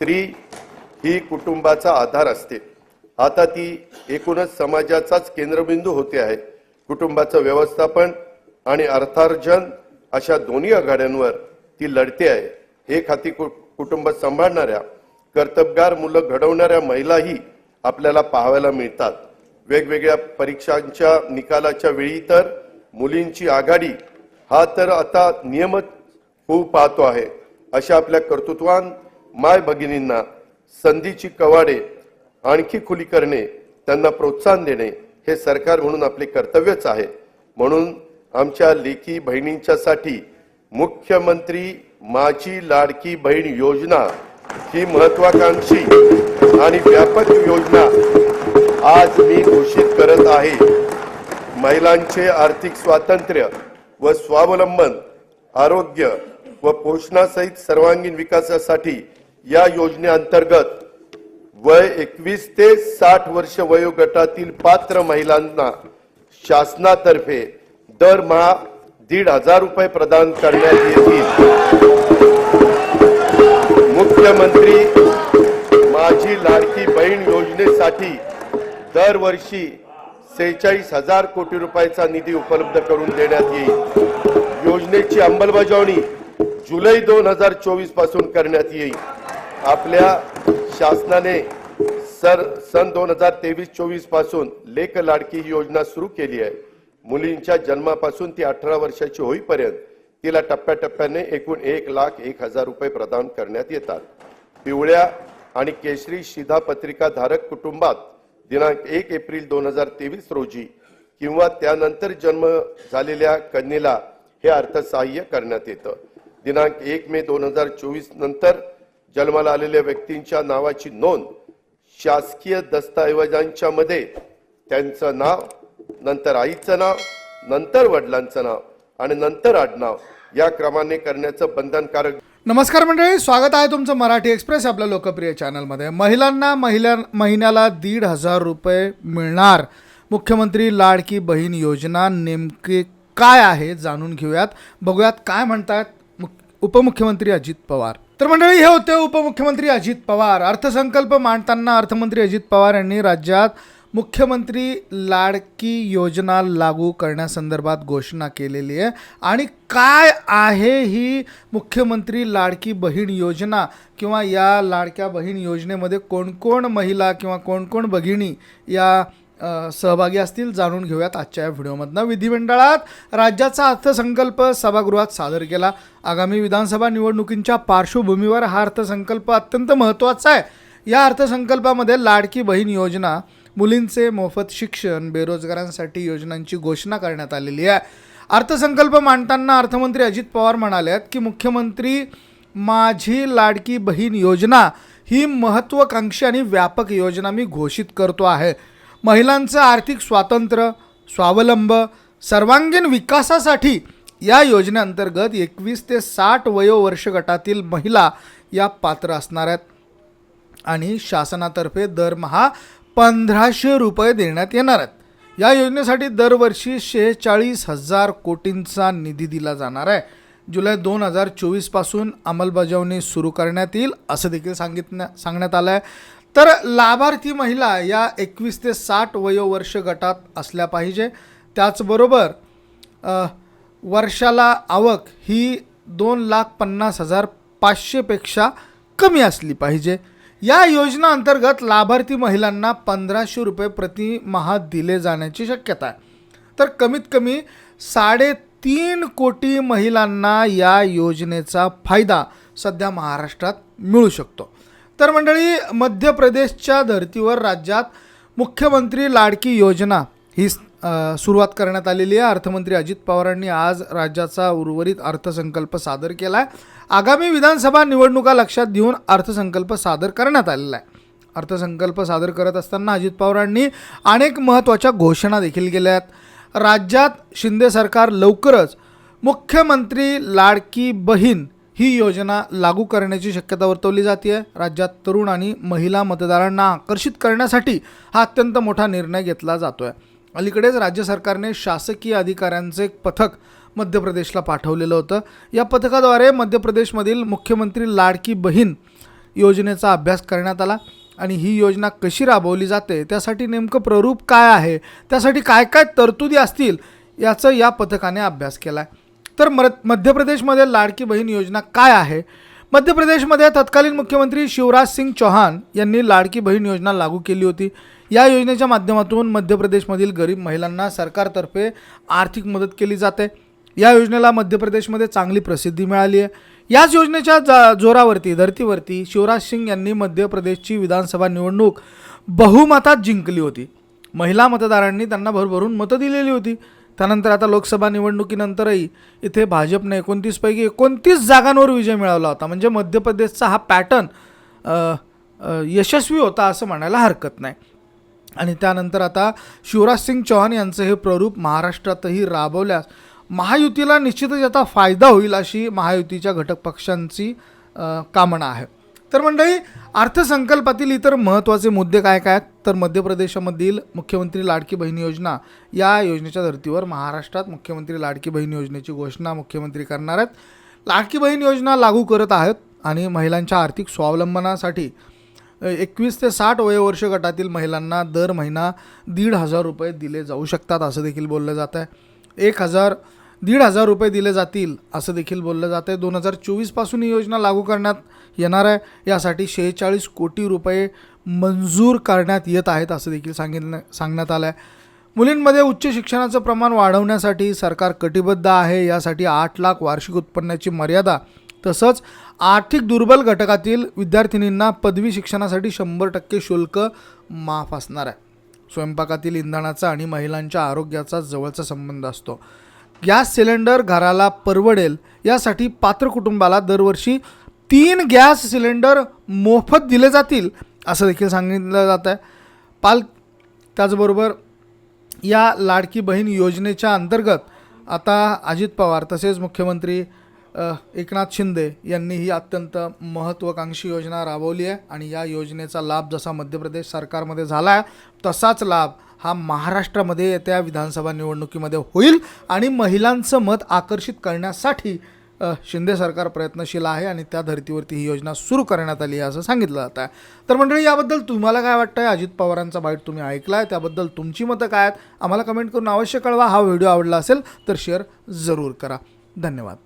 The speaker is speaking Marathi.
स्त्री ही कुटुंबाचा आधार असते. आता ती एकूणच समाजाचाच केंद्रबिंदू होते आहे. कुटुंबाचं व्यवस्थापन आणि अर्थार्जन अशा दोन्ही आघाड्यांवर ती लढते आहे. एक हाती कुटुंब सांभाळणाऱ्या कर्तबगार मुलं घडवणाऱ्या महिलाही आपल्याला पाहायला मिळतात. वेगवेगळ्या परीक्षांच्या निकालाच्या वेळी तर मुलींची आघाडी हा तर आता नियमित होऊ पाहतो आहे. अशा आपल्या कर्तृत्वान माय भगिनींना संधीची कवाडे आणखी खुली करणे त्यांना प्रोत्साहन देणे हे सरकार म्हणून आपले कर्तव्यच आहे. म्हणून आमच्या लेखी बहिणींच्यासाठी मुख्यमंत्री माझी लाडकी बहीण योजना ही महत्वाकांक्षी आणि व्यापक योजना आज मी घोषित करत आहे. महिलांचे आर्थिक स्वातंत्र्य व स्वावलंबन आरोग्य व पोषणासहित सर्वांगीण विकासासाठी या योजनेअंतर्गत वय एकवीस ते साठ वर्ष वयोगटातील पात्र महिलांना शासनातर्फे दरमहा दीड हजार रुपये प्रदान करण्यात येतील. मुख्यमंत्री माझी लाडकी बहीण योजनेसाठी दरवर्षी सेहेचाळीस हजार कोटी रुपयाचा निधी उपलब्ध करून देण्यात येईल. योजनेची अंमलबजावणी जुलै दोन हजार चोवीसपासून करण्यात येईल. आपल्या शासनाने सर सन दोन हजार तेवीस चोवीसपासून लेख लाडकी ही योजना सुरू केली आहे. मुलींच्या जन्मापासून ती अठरा वर्षाची होईपर्यंत तिला टप्प्याटप्प्याने एकूण एक लाख एक हजार रुपये प्रदान करण्यात येतात. पिवळ्या आणि केशरी शिधापत्रिका धारक कुटुंबात दिनांक एक एप्रिल दोन हजार तेवीस रोजी किंवा त्यानंतर जन्म झालेल्या कन्येला हे अर्थसहाय्य करण्यात येतं. दिनांक एक मे दोन हजार चोवीस नंतर जन्माला आलेल्या व्यक्तींच्या नावाची नोंद शासकीय दस्तऐवजांच्या मध्ये. त्यांचं नाव नंतर आईचं नाव नंतर वडिलांचं नाव आणि नंतर आडनाव या क्रमाने करण्याचं बंधनकारक नमस्कार मंडळी स्वागत आहे तुमचं मराठी एक्सप्रेस आपल्या लोकप्रिय चॅनलमध्ये. महिलांना महिला महिन्याला दीड हजार रुपये मिळणार. मुख्यमंत्री लाडकी बहीण योजना नेमके काय आहे जाणून घेऊयात. बघूयात काय म्हणतात उपमुख्यमंत्री अजित पवार. तर मंडळी हे होते उपमुख्यमंत्री अजित पवार. अर्थसंकल्प मांडताना अर्थमंत्री अजित पवार यांनी राज्यात मुख्यमंत्री लाडकी योजना लागू करण्यासंदर्भात घोषणा केलेली आहे. आणि काय आहे ही मुख्यमंत्री लाडकी बहीण योजना किंवा या लाडक्या बहीण योजनेमध्ये कोण कोण महिला किंवा कोण कोण भगिनी या सहभागी असतील जाणून घेऊयात आजच्या या व्हिडिओमधनं. विधिमंडळात राज्याचा अर्थसंकल्प सभागृहात सादर केला. आगामी विधानसभा निवडणुकींच्या पार्श्वभूमीवर हा अर्थसंकल्प अत्यंत महत्त्वाचा आहे. या अर्थसंकल्पामध्ये लाडकी बहीण योजना मुलींचे मोफत शिक्षण बेरोजगारांसाठी योजनांची घोषणा करण्यात आलेली आहे. अर्थसंकल्प मांडताना अर्थमंत्री अजित पवार म्हणाले आहेत की मुख्यमंत्री माझी लाडकी बहीण योजना ही महत्त्वाकांक्षी आणि व्यापक योजना मी घोषित करतो आहे. महिलांचं आर्थिक स्वातंत्र्य स्वावलंब सर्वांगीण विकासासाठी या योजनेअंतर्गत एकवीस ते साठ वयोवर्ष गटातील महिला या पात्र असणार आहेत. आणि शासनातर्फे दरमहा पंधराशे रुपये देण्यात येणार आहेत. या योजनेसाठी दरवर्षी शेहेचाळीस हजार कोटींचा निधी दिला जाणार आहे. जुलै दोन हजार चोवीसपासून अंमलबजावणी सुरू करण्यात येईल असं देखील सांगितण्या सांगण्यात आलं आहे तर लाभार्थी महिला या एकवीस ते साठ वयोवर्ष गटात असल्या पाहिजे. त्याचबरोबर वर्षाला आवक ही दोन लाख पन्नास हजार पाचशेपेक्षा कमी असली पाहिजे. या योजना अंतर्गत लाभार्थी महिलांना पंधराशे रुपये प्रति दिले जाण्याची शक्यता आहे. तर कमीत कमी साडेतीन कोटी महिलांना या योजनेचा फायदा सध्या महाराष्ट्रात मिळू शकतो. तर मंडळी मध्य प्रदेशच्या धर्तीवर राज्यात मुख्यमंत्री लाडकी योजना ही सुरुवात करण्यात आलेली आहे. अर्थमंत्री अजित पवारांनी आज राज्याचा उर्वरित अर्थसंकल्प सादर केला आहे आगामी विधानसभा निवडणुका लक्षात घेऊन अर्थसंकल्प सादर करण्यात आलेला आहे. अर्थसंकल्प सादर करत असताना अजित पवारांनी अनेक महत्त्वाच्या घोषणा देखील केल्या आहेत. राज्यात शिंदे सरकार लवकरच मुख्यमंत्री लाडकी बहीण ही योजना लागू करण्याची शक्यता वर्तवली जाते राज्यात तरुण आणि महिला मतदारांना आकर्षित करण्यासाठी हा अत्यंत मोठा निर्णय घेतला जातो आहे अलीकडेच राज्य सरकारने शासकीय अधिकाऱ्यांचे एक पथक मध्य प्रदेशला पाठवलेलं होतं. या पथकाद्वारे मध्य प्रदेशमधील मुख्यमंत्री लाडकी बहीण योजनेचा अभ्यास करण्यात आला. आणि ही योजना कशी राबवली जाते त्यासाठी नेमकं प्ररूप काय आहे त्यासाठी काय काय तरतुदी असतील याचं या पथकाने अभ्यास केला आहे तर मर मध्य प्रदेशमध्ये लाडकी बहीण योजना काय आहे? मध्य प्रदेशमध्ये तत्कालीन मुख्यमंत्री शिवराज सिंग चौहान यांनी लाडकी बहीण योजना लागू केली होती. या योजनेच्या माध्यमातून मध्य प्रदेशमधील गरीब महिलांना सरकारतर्फे आर्थिक मदत केली जाते. या योजनेला मध्य प्रदेशमध्ये चांगली प्रसिद्धी मिळाली आहे. याच योजनेच्या जा जोरावरती धर्तीवरती शिवराज सिंग यांनी मध्य प्रदेशची विधानसभा निवडणूक बहुमतात जिंकली होती. महिला मतदारांनी त्यांना भरभरून मतं दिलेली होती. त्यानंतर आता लोकसभा निवडणुकीनंतरही इथे भाजपने एकोणतीसपैकी एकोणतीस जागांवर विजय मिळवला होता. म्हणजे मध्य प्रदेशचा हा पॅटर्न यशस्वी होता असं म्हणायला हरकत नाही. आणि त्यानंतर आता शिवराज सिंग चौहान यांचं हे प्ररूप महाराष्ट्रातही राबवल्यास महायुतीला निश्चितच याचा फायदा होईल अशी महायुतीच्या घटक पक्षांची कामना आहे. तर मंडळी अर्थसंकल्पातील इतर महत्त्वाचे मुद्दे काय काय? आहेत तर मध्य प्रदेशामधील मुख्यमंत्री लाडकी बहीण योजना या योजनेच्या धर्तीवर महाराष्ट्रात मुख्यमंत्री लाडकी बहीण योजनेची घोषणा मुख्यमंत्री करणार आहेत. लाडकी बहीण योजना लागू करत आहेत आणि महिलांच्या आर्थिक स्वावलंबनासाठी एकवीस ते साठ वयोवर्ष गटातील महिलांना दर महिना दीड हजार रुपये दिले जाऊ शकतात असं देखील बोललं जात आहे. एक हजार दीड हजार रुपये दिले जातील असं देखील बोललं जातं आहे. दोन हजार चोवीसपासून ही योजना लागू करण्यात येणार आहे. यासाठी शेहेचाळीस कोटी रुपये मंजूर करण्यात येत आहेत असं देखील सांगितलं सांगण्यात आलं आहे मुलींमध्ये उच्च शिक्षणाचं प्रमाण वाढवण्यासाठी सरकार कटिबद्ध आहे. यासाठी आठ लाख वार्षिक उत्पन्नाची मर्यादा तसंच आर्थिक दुर्बल घटकातील विद्यार्थिनींना पदवी शिक्षणासाठी शंभर टक्के शुल्क माफ असणार आहे. स्वयंपाकातील इंधनाचा आणि महिलांच्या आरोग्याचा जवळचा संबंध असतो. गॅस सिलेंडर घराला परवडेल. यासाठी पात्र कुटुंबाला दरवर्षी तीन गॅस सिलेंडर मोफत दिले जातील असं देखील सांगितलं जात आहे. पाल त्याचबरोबर या लाडकी बहीण योजनेच्या अंतर्गत आता अजित पवार तसेच मुख्यमंत्री एकनाथ शिंदे यांनी ही अत्यंत महत्त्वाकांक्षी योजना राबवली आहे आणि या योजनेचा लाभ जसा मध्य प्रदेश सरकारमध्ये झाला आहे तसाच लाभ हा महाराष्ट्रामध्ये येत्या विधानसभा निवडणुकीमध्ये होईल आणि महिलांचं मत आकर्षित करण्यासाठी शिंदे सरकार प्रयत्नशील आहे आणि त्या धर्तीवरती ही योजना सुरू करण्यात आली आहे असं सांगितलं जात आहे. तर मंडळी याबद्दल तुम्हाला काय वाटतं आहे अजित पवारांचा बाईट तुम्ही ऐकला आहे त्याबद्दल तुमची मतं काय आहेत? आम्हाला कमेंट करून अवश्य कळवा. हा व्हिडिओ आवडला असेल तर शेअर जरूर करा. धन्यवाद.